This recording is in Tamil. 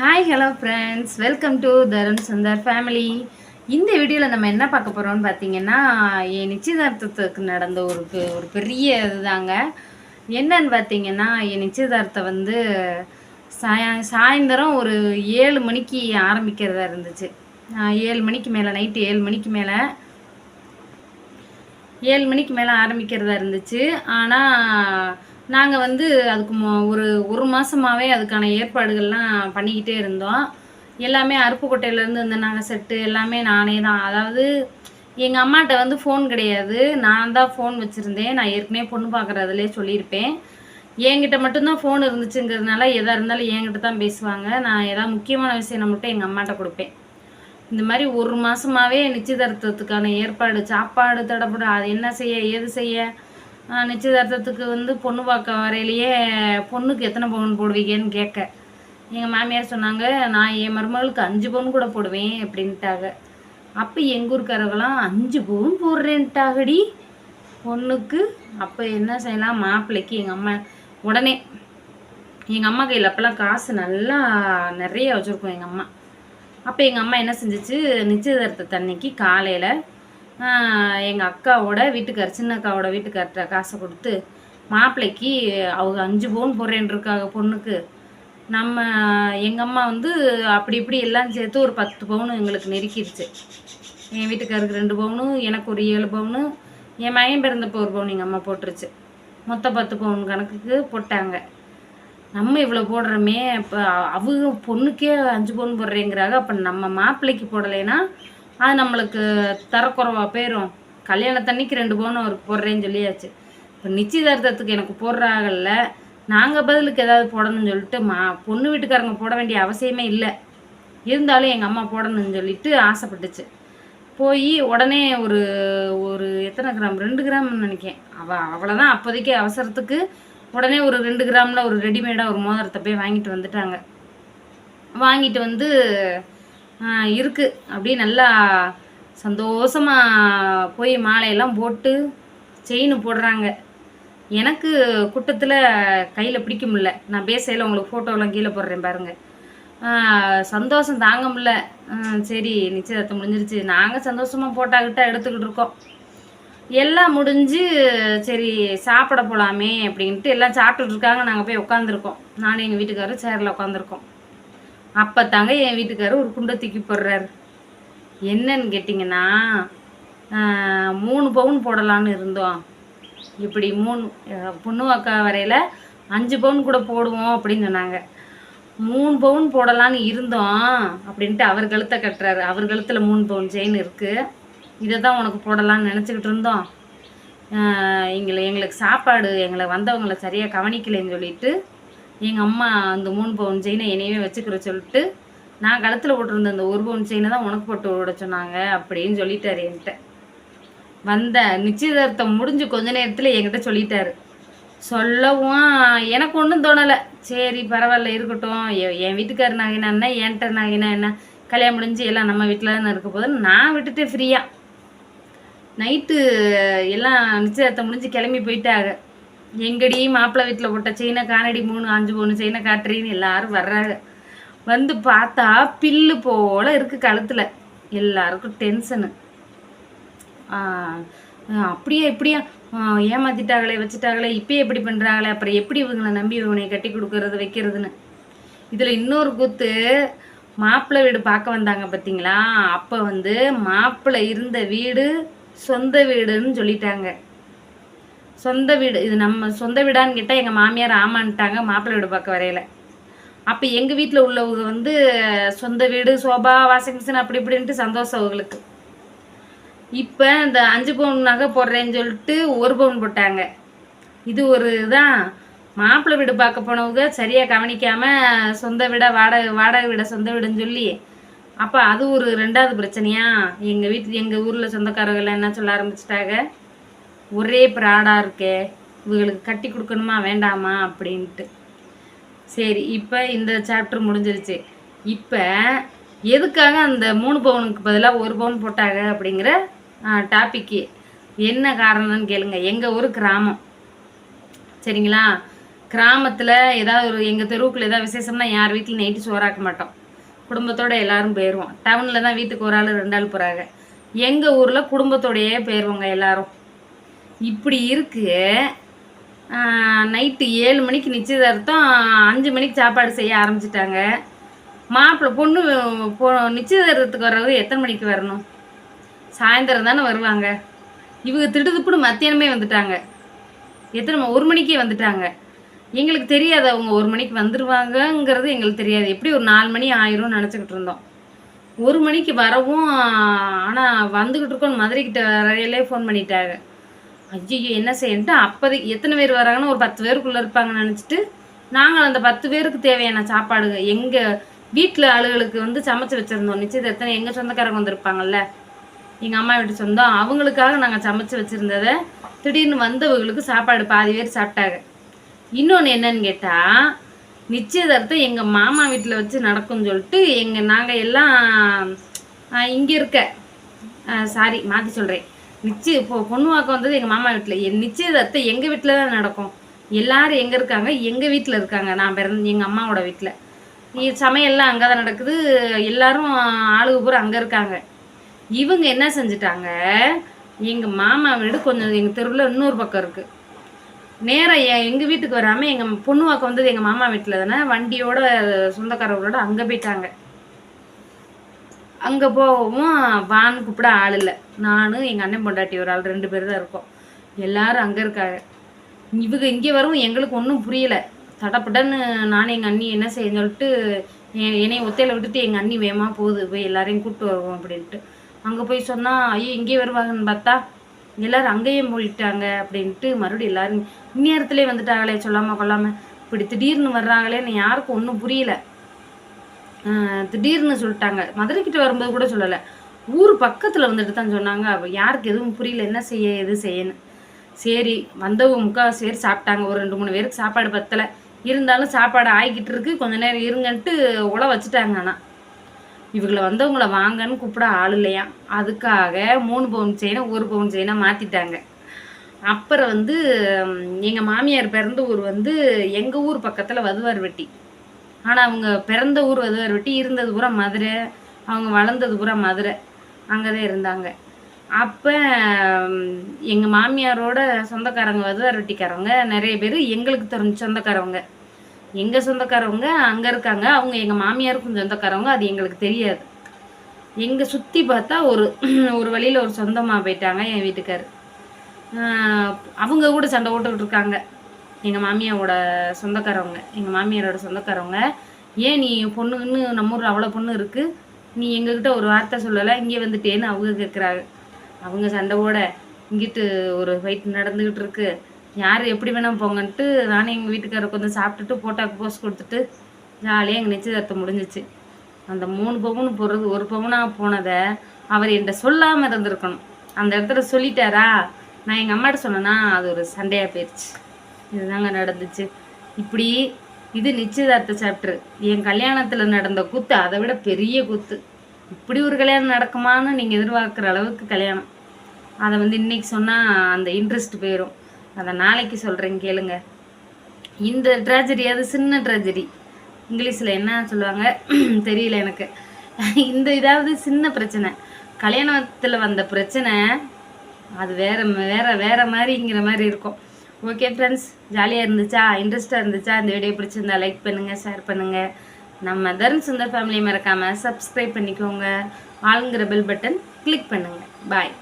Hi hello friends welcome to Tarun Sundar family இந்த வீடியோவில் நம்ம என்ன பார்க்க போகிறோம்னு பார்த்தீங்கன்னா என் நிச்சயதார்த்தத்துக்கு நடந்த ஒரு ஒரு பெரிய இதுதாங்க. என்னன்னு பார்த்தீங்கன்னா என் நிச்சயதார்த்தம் வந்து சாயா சாயந்தரம் ஒரு ஏழு மணிக்கு ஆரம்பிக்கிறதா இருந்துச்சு. ஏழு மணிக்கு மேலே நைட்டு ஏழு மணிக்கு மேலே ஏழு மணிக்கு மேலே ஆரம்பிக்கிறதா இருந்துச்சு. ஆனால் நாங்கள் வந்து அதுக்கு ஒரு ஒரு மாதமாகவே அதுக்கான ஏற்பாடுகள்லாம் பண்ணிக்கிட்டே இருந்தோம். எல்லாமே அருப்புக்கோட்டையிலேருந்து இந்த நாங்கள் செட்டு எல்லாமே நானே தான். அதாவது எங்கள் அம்மாட்ட வந்து ஃபோன் கிடையாது. நான் தான் ஃபோன் வச்சுருந்தேன். நான் ஏற்கனவே பொண்ணு பார்க்குறதுலே சொல்லியிருப்பேன். என்கிட்ட மட்டும்தான் ஃபோன் இருந்துச்சுங்கிறதுனால எதாக இருந்தாலும் என்கிட்ட தான் பேசுவாங்க. நான் எதாவது முக்கியமான விஷயம் மட்டும் எங்கள் அம்மாட்ட கொடுப்பேன். இந்த மாதிரி ஒரு மாதமாகவே நிச்சயதார்த்தத்துக்கான ஏற்பாடு சாப்பாடு தடப்படும் அது என்ன செய்ய ஏது செய்ய நிச்சயதார்த்தத்துக்கு வந்து பொண்ணு பார்க்க வரையிலேயே பொண்ணுக்கு எத்தனை பவுன் போடுவீங்கன்னு கேட்க. எங்கள் மாமியார் சொன்னாங்க நான் என் மருமகளுக்கு அஞ்சு பவுன் கூட போடுவேன் அப்படின்ட்டாங்க. அப்போ எங்கள் ஊருக்காரங்களாம் அஞ்சு பவுன் போடுறேன்ட்டாகடி. பொண்ணுக்கு அப்போ என்ன செய்யலாம்? மாப்பிள்ளைக்கு எங்கள் அம்மா உடனே. எங்கள் அம்மா கையில் அப்போல்லாம் காசு நல்லா நிறைய வச்சுருக்கோம் எங்கள் அம்மா. அப்போ எங்கள் அம்மா என்ன செஞ்சிச்சு? நிச்சயதார்த்த அன்னைக்கு காலையில் எங்கள் அக்காவோட வீட்டுக்கார் சின்ன அக்காவோட வீட்டுக்கார்ட்ட காசை கொடுத்து மாப்பிள்ளைக்கு அவங்க அஞ்சு பவுன் போடுறேன் இருக்காங்க பொண்ணுக்கு. நம்ம எங்கள் அம்மா வந்து அப்படி இப்படி எல்லாம் சேர்த்து ஒரு பத்து பவுன் எங்களுக்கு நெருக்கிடுச்சு. என் வீட்டுக்காருக்கு ரெண்டு பவுனு எனக்கு ஒரு ஏழு பவுனு என் மகன் பிறந்தப்போ ஒரு பவுன் எங்கள் அம்மா போட்டுருச்சு. மொத்தம் பத்து பவுன் கணக்குக்கு போட்டாங்க. நம்ம இவ்வளோ போடுறோமே இப்போ அவங்க பொண்ணுக்கே அஞ்சு பவுன் போடுறேங்கிறாங்க. அப்போ நம்ம மாப்பிள்ளைக்கு போடலைன்னா அது நம்மளுக்கு தரக்குறவா போயிடும் கல்யாணத்தன்னைக்கு ரெண்டு பவுன் அவருக்கு போடுறேன்னு சொல்லியாச்சு. இப்போ நிச்சயதார்த்தத்துக்கு எனக்கு போடுறாங்கல்ல நாங்கள் பதிலுக்கு ஏதாவது போடணும்னு சொல்லிட்டு மா பொண்ணு வீட்டுக்காரங்க போட வேண்டிய அவசியமே இல்லை. இருந்தாலும் எங்கள் அம்மா போடணும்னு சொல்லிட்டு ஆசைப்பட்டுச்சு. போய் உடனே ஒரு ஒரு எத்தனை கிராம்? ரெண்டு கிராம்னு நினைக்கேன். அவள் அவ்வளோதான் அப்போதைக்கு அவசரத்துக்கு உடனே ஒரு ரெண்டு கிராமில் ஒரு ரெடிமேடாக ஒரு மோதிரத்தை போய் வாங்கிட்டு வந்துட்டாங்க. வாங்கிட்டு வந்து இருக்குது அப்படியே நல்லா சந்தோஷமாக போய் மாலையெல்லாம் போட்டு செயின் போடுறாங்க. எனக்கு கூட்டத்தில் கையில் பிடிக்க முடில நான் பேசையில் உங்களுக்கு ஃபோட்டோலாம் கீழே போடுறேன் பாருங்கள் சந்தோஷம் தாங்க முடில சரி நிச்சயதார்த்தம் முடிஞ்சிருச்சு. நாங்கள் சந்தோஷமாக போட்டாக்கிட்ட எடுத்துக்கிட்டு இருக்கோம். எல்லாம் முடிஞ்சு சரி சாப்பிட போகலாமே அப்படின்ட்டு எல்லாம் சாப்பிட்டுட்டு இருக்காங்க. நாங்கள் போய் உட்காந்துருக்கோம் நானும் எங்கள் வீட்டுக்காரரும் சேரில் உட்காந்துருக்கோம் அப்போ தாங்க என் வீட்டுக்காரர் ஒரு குண்டை தூக்கி போடுறாரு. என்னன்னு கேட்டிங்கன்னா மூணு பவுன் போடலான்னு இருந்தோம். இப்படி மூணு பொண்ணு அக்கா வரையில் அஞ்சு பவுன் கூட போடுவோம் அப்படின்னு சொன்னாங்க. மூணு பவுன் போடலான்னு இருந்தோம் அப்படின்ட்டு அவர் கழுத்தை கட்டுறாரு. அவர் கழுத்தில் மூணு பவுன் செயின் இருக்குது இதை தான் உனக்கு போடலான்னு நினச்சிக்கிட்டு இருந்தோம். எங்களை எங்களுக்கு சாப்பாடு எங்களை வந்தவங்களை சரியாக கவனிக்கலைன்னு சொல்லிட்டு எங்கள் அம்மா அந்த மூணு பவுன் செயினை என்னையுமே வச்சுக்கிற சொல்லிட்டு நான் கழுத்தில் போட்டிருந்த அந்த ஒரு பவுன் செயினை தான் உனக்கு போட்டு விட சொன்னாங்க அப்படின்னு சொல்லிட்டாரு என்கிட்ட. வந்த நிச்சயதார்த்தம் முடிஞ்சு கொஞ்ச நேரத்தில் என்கிட்ட சொல்லிட்டாரு. சொல்லவும் எனக்கு ஒன்றும் தோணலை. சரி பரவாயில்ல இருக்கட்டும். எ- என் வீட்டுக்காரர் நகைனா என்ன என்கிட்ட நகைனா என்ன கல்யாணம் முடிஞ்சு எல்லாம் நம்ம வீட்டில் தானே இருக்க போதுன்னு நான் விட்டுட்டு ஃப்ரீயாக நைட்டு எல்லாம் நிச்சயதார்த்தம் முடிஞ்சு கிளம்பி போயிட்டாங்க. எங்கடி மாப்பிள்ளை வீட்டில் போட்ட செயினை காணடி மூணு அஞ்சு மூணு செயினை காட்டுறீன்னு எல்லாரும் வர்றாங்க. வந்து பார்த்தா பில்லு போல இருக்குது கழுத்தில். எல்லாருக்கும் டென்ஷனு அப்படியே இப்படியா? ஏமாத்திட்டாங்களே வச்சுட்டாங்களே இப்பயே எப்படி பண்ணுறாங்களே அப்புறம் எப்படி இவங்களை நம்பி இவனை கட்டி கொடுக்கறது வைக்கிறதுன்னு? இதில் இன்னொரு கூத்து மாப்பிள்ளை வீடு பார்க்க வந்தாங்க பார்த்தீங்களா அப்போ வந்து மாப்பிள்ளை இருந்த வீடு சொந்த வீடுன்னு சொல்லிட்டாங்க. சொந்த வீடு இது நம்ம சொந்த வீடான்னு கேட்டால் எங்கள் மாமியார் ஆமான்ட்டாங்க மாப்பிள்ளை வீடு பார்க்க வரையில. அப்போ எங்கள் வீட்டில் உள்ளவங்க வந்து சொந்த வீடு சோபா வாஷிங் மிஷின் அப்படி இப்படின்ட்டு சந்தோஷம் அவங்களுக்கு. இப்போ இந்த அஞ்சு பவுன் நகை போடுறேன்னு சொல்லிட்டு ஒரு பவுன் போட்டாங்க. இது ஒரு இதான் மாப்பிள்ளை வீடு பார்க்க போனவங்க சரியாக கவனிக்காமல் சொந்த வீட வாடகை வாடகை வீட சொந்த வீடுன்னு சொல்லி அப்போ அது ஒரு ரெண்டாவது பிரச்சனையா? எங்கள் வீட்டு எங்கள் ஊரில் சொந்தக்காரர்கள் என்ன சொல்ல ஆரம்பிச்சிட்டாங்க? ஒரே ப்ராடாக இருக்கே இவங்களுக்கு கட்டி கொடுக்கணுமா வேண்டாமா அப்படின்ட்டு. சரி இப்போ இந்த சாப்டர் முடிஞ்சிருச்சு. இப்போ எதுக்காக அந்த மூணு பவுனுக்கு பதிலாக ஒரு பவுன் போட்டாங்க அப்படிங்கிற டாப்பிக்கு என்ன காரணம்னு கேளுங்க. எங்கள் ஊர் கிராமம். சரிங்களா? கிராமத்தில் ஏதாவது ஒரு எங்கள் தெருவுக்குள்ள ஏதாவது விசேஷம்னா யார் வீட்டில் நைட்டு சோறாக்க மாட்டோம். குடும்பத்தோட எல்லாரும் போயிடுவோம் டவுனில் தான் வீட்டுக்கு ஒரு ஆள் ரெண்டு ஆள் போகிறாங்க எங்கள் ஊரில் குடும்பத்தோடையே போயிடுவோங்க எல்லாரும். இப்படி இருக்கு. நைட்டு ஏழு மணிக்கு நிச்சயதார்த்தம் அஞ்சு மணிக்கு சாப்பாடு செய்ய ஆரம்பிச்சிட்டாங்க. மாப்பிள்ளை பொண்ணு பொ நிச்சயதார்த்தத்துக்கு வர்றது எத்தனை மணிக்கு வரணும்? சாயந்தரம் தானே வருவாங்க. இவங்க திடுதுப்புன்னு மத்தியானமே வந்துட்டாங்க. எத்தனை ஒரு மணிக்கே வந்துட்டாங்க. எங்களுக்கு தெரியாது அவங்க ஒரு மணிக்கு வந்துடுவாங்கங்கிறது எங்களுக்கு தெரியாது. எப்படி ஒரு நாலு மணி ஆயிரும்னு நினச்சிக்கிட்டு இருந்தோம். ஒரு மணிக்கு வரவும் ஆனால் வந்துக்கிட்டு இருக்கோம் மதுரைக்கிட்ட வரையிலே ஃபோன் பண்ணிட்டாங்க. ஐயோ என்ன செய்யணுட்டு அப்போதைக்கு எத்தனை பேர் வராங்கன்னு ஒரு பத்து பேருக்குள்ளே இருப்பாங்கன்னு நினச்சிட்டு நாங்கள் அந்த பத்து பேருக்கு தேவையான சாப்பாடு எங்கள் வீட்டில் ஆளுகளுக்கு வந்து சமைச்சு வச்சுருந்தோம். நிச்சயதார்த்தம் எங்கள் சொந்தக்காரங்க வந்திருப்பாங்கல்ல? எங்கள் அம்மா வீட்டு சொந்தம். அவங்களுக்காக நாங்கள் சமைச்சு வச்சுருந்ததை திடீர்னு வந்தவங்களுக்கு சாப்பாடு பாதி பேர் சாப்பிட்டாங்க. இன்னொன்று என்னன்னு கேட்டால் நிச்சயதார்த்தம் எங்கள் மாமா வீட்டில் வச்சு நடக்கும்னு சொல்லிட்டு எங்கள் நாங்கள் எல்லாம் இங்கே இருக்க சாரி மாற்றி சொல்கிறேன் நிச்சய இப்போ பொண்ணு வாக்கம் வந்தது எங்கள் மாமா வீட்டில் என் நிச்சயதார்த்தம் எங்கள் வீட்டில் தான் நடக்கும். எல்லாரும் எங்கே இருக்காங்க? எங்கள் வீட்டில் இருக்காங்க. நான் பிறந்த எங்கள் அம்மாவோட வீட்டில் சமையல்லாம் அங்கே தான் நடக்குது. எல்லாரும் ஆளுக்கு பூரா அங்கே இருக்காங்க. இவங்க என்ன செஞ்சுட்டாங்க? எங்கள் மாமா வீடு கொஞ்சம் எங்கள் தெருவில் இன்னொரு பக்கம் இருக்குது நேராக எங்கள் வீட்டுக்கு வராமல் எங்கள் பொண்ணு வாக்கம் வந்தது எங்கள் மாமா வீட்டில் தானே? வண்டியோட சொந்தக்காரங்களோட அங்கே போயிட்டாங்க. அங்கே போகவும் வான்னு கூப்பிட ஆள் இல்லை. நானும் எங்கள் அண்ணன் பொண்டாட்டி ஒரு ஆள் ரெண்டு பேர் தான் இருக்கோம். எல்லாரும் அங்கே இருக்காங்க. இவங்க இங்கே வரவும் எங்களுக்கு ஒன்றும் புரியலை. தடப்படன்னு நானும் எங்கள் அண்ணி என்ன செய்யன்னு சொல்லிட்டு எ- ஒத்தையில் ஒத்தையில விட்டுட்டு எங்கள் அண்ணி வேகமாக போகுது. போய் எல்லாரையும் கூப்பிட்டு வருவோம் அப்படின்ட்டு. அங்கே போய் சொன்னால் ஐயோ இங்கே வருவாங்கன்னு பார்த்தா எல்லோரும் அங்கேயே போயிட்டாங்க அப்படின்ட்டு மறுபடியும் எல்லாரும் இந்நேரத்துலேயே வந்துட்டாங்களே சொல்லாமல் கொள்ளாமல் இப்படி திடீர்னு வர்றாங்களேன்னு யாருக்கும் ஒன்றும் புரியல. திடீர்னு சொல்லிட்டாங்க. மதுரை கிட்ட வரும்போது கூட சொல்லலை. ஊர் பக்கத்தில் வந்துட்டு தான் சொன்னாங்க. அப்போ யாருக்கு எதுவும் புரியல. என்ன செய்ய எது செய்யணும் சரி வந்தவங்க முக்கால் பேர் சாப்பிட்டாங்க. ஒரு ரெண்டு மூணு பேருக்கு சாப்பாடு பத்தலை. இருந்தாலும் சாப்பாடு ஆகிக்கிட்டு இருக்கு. கொஞ்ச நேரம் இருங்கன்ட்டு உழ வச்சுட்டாங்க ஆனால் இவங்களை வந்தவங்கள வாங்கன்னு கூப்பிட ஆள் இல்லையா? அதுக்காக மூணு பவுன் செயினை ஒரு பவுன் செயினை மாற்றிட்டாங்க அப்புறம் வந்து எங்கள் மாமியார் பிறந்த ஊர் வந்து எங்கள் ஊர் பக்கத்தில் வதுவார் வெட்டி. ஆனால் அவங்க பிறந்த ஊர் அது வெட்டி இருந்தது பூரா மதுரை. அவங்க வளர்ந்தது பூரா மதுரை. அங்கே தான் இருந்தாங்க. அப்போ எங்கள் மாமியாரோட சொந்தக்காரங்க வதுவார் வெட்டிக்காரவங்க நிறைய பேர் எங்களுக்கு தெரிஞ்ச சொந்தக்காரவங்க. எங்கள் சொந்தக்காரவங்க அங்கே இருக்காங்க. அவங்க எங்கள் மாமியாருக்கும் சொந்தக்காரவங்க. அது எங்களுக்கு தெரியாது. எங்கே சுற்றி பார்த்தா ஒரு ஒரு வழியில் ஒரு சொந்தமாக போயிட்டாங்க என் வீட்டுக்கார். அவங்க கூட சண்டை போட்டுக்கிட்டு இருக்காங்க. எங்கள் மாமியாரோட சொந்தக்காரவங்க எங்கள் மாமியாரோட சொந்தக்காரவங்க ஏன் நீ பொண்ணுன்னு நம்ம ஊரில் அவ்வளோ பொண்ணு இருக்குது நீ எங்ககிட்ட ஒரு வார்த்தை சொல்லலை இங்கே வந்துட்டேன்னு அவங்க கேட்குறாங்க அவங்க சண்டையோட இங்கிட்டு ஒரு ஃபைட் நடந்துக்கிட்டு இருக்கு. யார் எப்படி வேணால் போங்கன்ட்டு நானும் எங்கள் வீட்டுக்காரர் கொஞ்சம் சாப்பிட்டுட்டு போட்டாக்கு போஸ்ட் கொடுத்துட்டு ஜாலியாக எங்கள் நிச்சயதார்த்தம் முடிஞ்சிச்சு. அந்த மூணு பவுன் போடுறது ஒரு பவுனாக போனதை அவர் என்கிட்ட சொல்லாமல் இருந்திருக்கணும். அந்த இடத்துல சொல்லிட்டாரா? நான் எங்கள் அம்மாட்ட சொன்னேன்னா அது ஒரு சண்டையாக போயிடுச்சு இதுதாங்க நடந்துச்சு. இப்படி இது நிச்சயதார்த்த சாப்டர். என் கல்யாணத்தில் நடந்த குத்து அதை விட பெரிய குத்து. இப்படி ஒரு கல்யாணம் நடக்குமான்னு நீங்கள் எதிர்பார்க்குற அளவுக்கு கல்யாணம். அதை வந்து இன்னைக்கு சொன்னால் அந்த இன்ட்ரெஸ்ட் போயிடும் அதை நாளைக்கு சொல்கிறேன் கேளுங்க. இந்த ட்ராஜடி அது சின்ன ட்ராஜடி இங்கிலீஷில் என்ன சொல்லுவாங்க? தெரியல எனக்கு. இந்த இதாவது சின்ன பிரச்சனை. கல்யாணத்தில் வந்த பிரச்சனை அது வேற வேற வேற மாதிரிங்கிற மாதிரி இருக்கும். ஓகே ஃப்ரெண்ட்ஸ் ஜாலியாக இருந்துச்சா? இன்ட்ரெஸ்டாக இருந்துச்சா? இந்த வீடியோ பிடிச்சிருந்தா லைக் பண்ணுங்கள் ஷேர் பண்ணுங்கள் நம்ம தருண் சுந்தர் ஃபேமிலி மறக்காமல் சப்ஸ்கிரைப் பண்ணிக்கோங்க. ஆளுங்கிற பெல் பட்டன் கிளிக் பண்ணுங்கள் பாய்